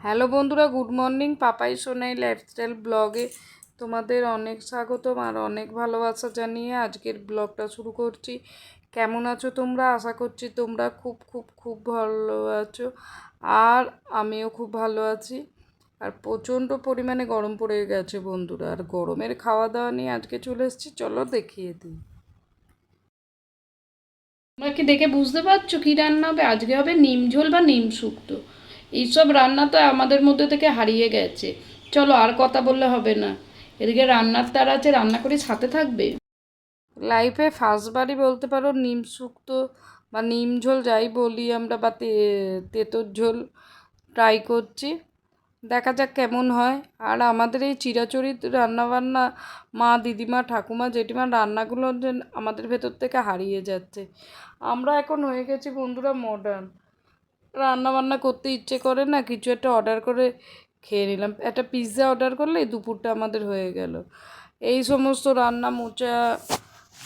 Hello বন্ধুরা, good morning. Papai Sonai lifestyle ব্লগে তোমাদের অনেক স্বাগতম আর অনেক ভালোবাসা জানিয়ে আজকের ব্লগটা শুরু করছি। কেমন আছো তোমরা? আশা করছি তোমরা খুব খুব খুব ভালো আছো। আর আমিও খুব ভালো আছি। আর প্রচণ্ড পরিমাণে গরম পড়ে গেছে বন্ধুরা। আর গরমের খাওয়া দাওয়া নিয়ে আজকে চলে এসেছি। চলো দেখিয়ে দিই। তোমরা কি দেখে বুঝতে পারছ কি রান্না হবে? আজকে হবে নিম ঝোল বা নিম শুক্তো। এইসব রান্না তো আমাদের মধ্যে থেকে হারিয়ে গেছে। চলো আর কথা বললে হবে না। এদিকে রান্নার তার আছে, রান্না করে সাথে থাকবে? লাইফে ফার্স্টবারই বলতে পারো নিম শুক্তো বা নিম ঝোল যাই বলি আমরা বা তেঁতোর ঝোল ট্রাই করছি। দেখা যাক কেমন হয়। আর আমাদের এই চিরাচরিত রান্নাবান্না মা, দিদিমা, ঠাকুমা, জেঠিমা রান্নাগুলো আমাদের ভেতর থেকে হারিয়ে যাচ্ছে। আমরা এখন হয়ে গেছি বন্ধুরা মডার্ন রান্না বান্না করতে ইচ্ছে করে না, কিছু একটা অর্ডার করে খেয়ে নিলাম। একটা পিৎজা অর্ডার করলে দুপুরটা আমাদের হয়ে গেল। এই সমস্ত রান্না মোচা,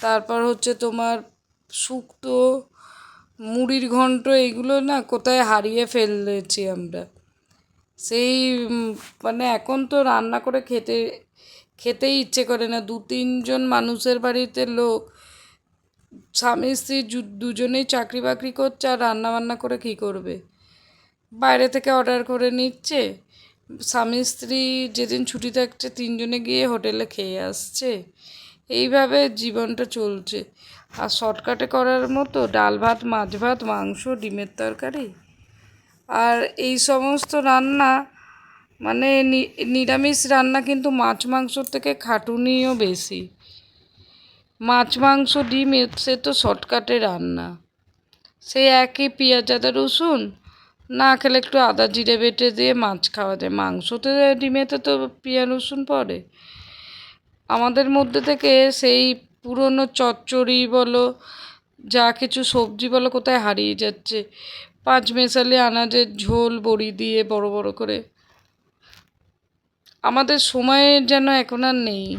তারপর হচ্ছে তোমার শুক্তো, মুড়ির ঘন্ট এইগুলো না কোথায় হারিয়ে ফেলেছি আমরা। সেই মানে এখন তো রান্না করে খেতে, খেতেই ইচ্ছে করে না। দু তিনজন মানুষের বাড়িতে লোক স্বামী, স্ত্রী দুজনেই চাকরি বাকরি করছে আর রান্না বান্না করে কী করবে? বাইরে থেকে অর্ডার করে নিচ্ছে। স্বামী, স্ত্রী যেদিন ছুটি থাকছে তিনজনে গিয়ে হোটেলে খেয়ে আসছে। এইভাবে জীবনটা চলছে। আর শর্টকাটে করার মতো ডাল ভাত, মাছ ভাত, মাংস, ডিমের তরকারি। আর এই সমস্ত রান্না মানে নিরামিষ রান্না কিন্তু মাছ, মাংসর থেকে খাটুনিও বেশি। মাছ, মাংস, ডিম সে তো শর্টকাটে রান্না। সে একই পেঁয়াজ, আদা, রসুন। না খেলে একটু আদা, জিরে বেটে দিয়ে মাছ খাওয়া যায়। মাংসতে ডিমেতে তো পেঁয়াজ, রসুন পড়ে। আমাদের মধ্যে থেকে সেই পুরনো চচ্চড়ি বলো, যা কিছু সবজি বলো, কোথায় হারিয়ে যাচ্ছে। পাঁচ মেশালি আনাজের ঝোল, বড়ি দিয়ে বড় বড় করে। আমাদের সময়ের যেন এখন আর নেই।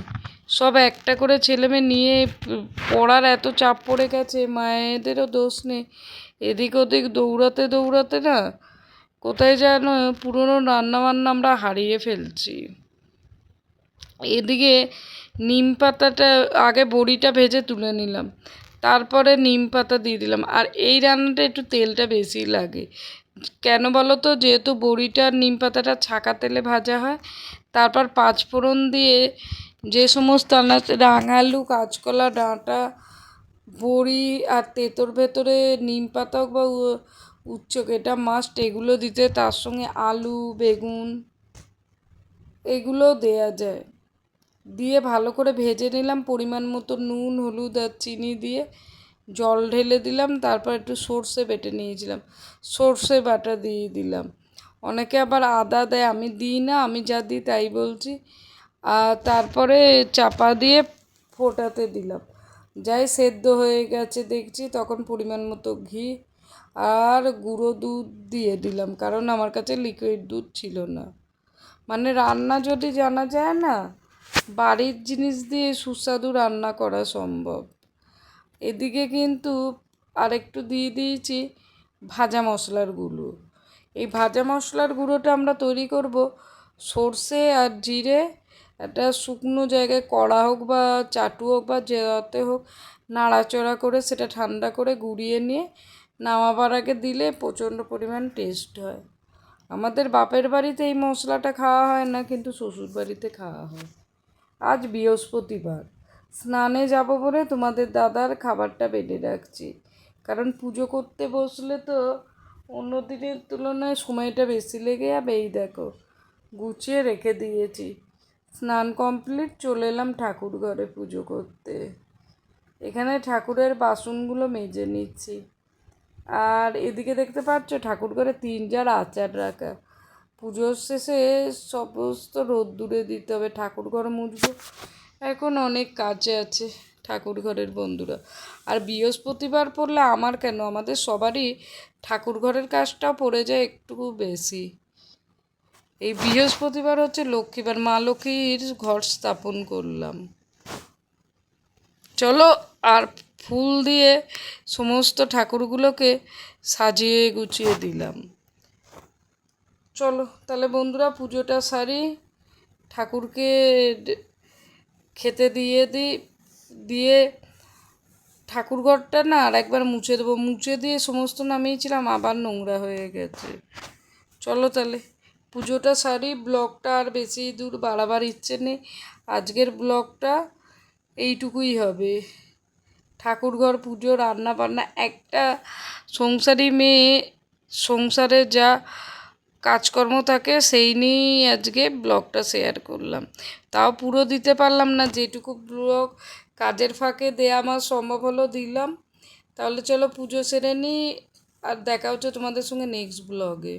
সব একটা করে ছেলেমেয়ে নিয়ে পড়ার এত চাপ পড়ে গেছে, মায়েদেরও দোষ নেই। এদিক ওদিক দৌড়াতে দৌড়াতে না কোথায় যেন পুরনো রান্নাবান্না আমরা হারিয়ে ফেলছি। এদিকে নিম পাতাটা, আগে বড়িটা ভেজে তুলে নিলাম, তারপরে নিম পাতা দিয়ে দিলাম। আর এই রান্নাটা একটু তেলটা বেশি লাগে। কেন বলো তো? যেহেতু বড়িটা আর নিম পাতাটা ছাকা তেলে ভাজা হয়, তারপর পাঁচফোড়ন দিয়ে যে সমস্ত আনাজ রাঙালু কাঁচকলা, ডাঁটা, বড়ি আর তেঁতোর ভেতরে নিম পাতা বা উচ্চক এটা মাস্ট এগুলো দিতে তার সঙ্গে আলু, বেগুন এগুলো দেয়া যায়। দিয়ে ভালো করে ভেজে নিলাম, পরিমাণ মতো নুন, হলুদ আর চিনি দিয়ে জল ঢেলে দিলাম, তারপর একটু সর্ষে বেটে নিয়েছিলাম। সর্ষে বাটা দিয়ে দিলাম। অনেকে আবার আদা দেয়, আমি দিই না, আমি যা দিই তাই বলছি। তারপরে চাপা দিয়ে ফোটাতে দিলাম। যাই সেদ্ধ হয়ে গেছে দেখছি, তখন পরিমাণ মতো ঘি আর গুঁড়ো দুধ দিয়ে দিলাম, কারণ আমার কাছে লিকুইড দুধ ছিল না। মানে রান্না যদি জানা যায় না, বাড়ির জিনিস দিয়ে সুস্বাদু রান্না করা সম্ভব। এদিকে কিন্তু আরেকটু দিয়ে দিয়েছি ভাজা মশলার গুঁড়ো। এই ভাজা মশলার গুঁড়োটা আমরা তৈরি করব সর্ষে আর জিরে একটা শুকনো জায়গায় কড়া হোক বা চাটু হোক বা যাতে হোক, নাড়াচড়া করে সেটা ঠান্ডা করে গুঁড়িয়ে নিয়ে নামাবার আগে দিলে প্রচণ্ড পরিমাণ টেস্ট হয়। আমাদের বাপের বাড়িতে এই মশলাটা খাওয়া হয় না, কিন্তু শ্বশুর বাড়িতে খাওয়া হয়। আজ বৃহস্পতিবার। স্নানে যাব বলে তোমাদের দাদার খাবারটা বেড়ে রাখছি। কারণ পুজো করতে বসলে তো অন্য দিনের তুলনায় সময়টা বেশি লেগে যাবে, এই দেখো। গুছিয়ে রেখে দিয়েছি। স্নান কমপ্লিট, চলে এলাম ঠাকুর ঘরে পুজো করতে। এখানে ঠাকুরের বাসনগুলো মেজে নিচ্ছি। আর এদিকে দেখতে পাচ্ছ, ঠাকুর ঘরে তিন জার আচার রাখা। পুজোর শেষে সমস্ত রোদ্দুরে দিতে হবে, ঠাকুর ঘর মুছবো। এখন অনেক কাজে আছে ঠাকুর ঘরের বন্ধুরা। আর বৃহস্পতিবার পড়লে আমার কেন? আমাদের সবারই ঠাকুর ঘরের কাজটাও পড়ে যায় একটু বেশি। এই বৃহস্পতিবার হচ্ছে লক্ষ্মীবার, মা লক্ষ্মীর ঘর স্থাপন করলাম। চলো আর ফুল দিয়ে সমস্ত ঠাকুরগুলোকে সাজিয়ে গুছিয়ে দিলাম। চলো, তাহলে বন্ধুরা পুজোটা সারি, ঠাকুরকে খেতে দিয়ে দিই দিয়ে ঠাকুরঘরটা না আর একবার মুছে দেবো। মুছে দিয়ে সমস্ত নামিয়েছিলাম, আবার নোংরা হয়ে গেছে। চলো তাহলে। পুজোটা সারি, ব্লগটা আর বেশি দূর বাড়াবার ইচ্ছে নেই। আজকের ব্লগটা এইটুকুই হবে। ঠাকুরঘর পুজো রান্না বান্না একটা সংসারী মেয়ে, সংসারে যা কাজকর্ম থাকে সেই নিয়েই আজকে ব্লগটা শেয়ার করলাম। তাও পুরো দিতে পারলাম না, যেটুকু ব্লগ কাজের ফাঁকে দেয়া আমার সম্ভব হলো দিলাম। তাহলে চলো পুজো সেরে নিই, আর দেখা হচ্ছে তোমাদের সঙ্গে নেক্সট ব্লগে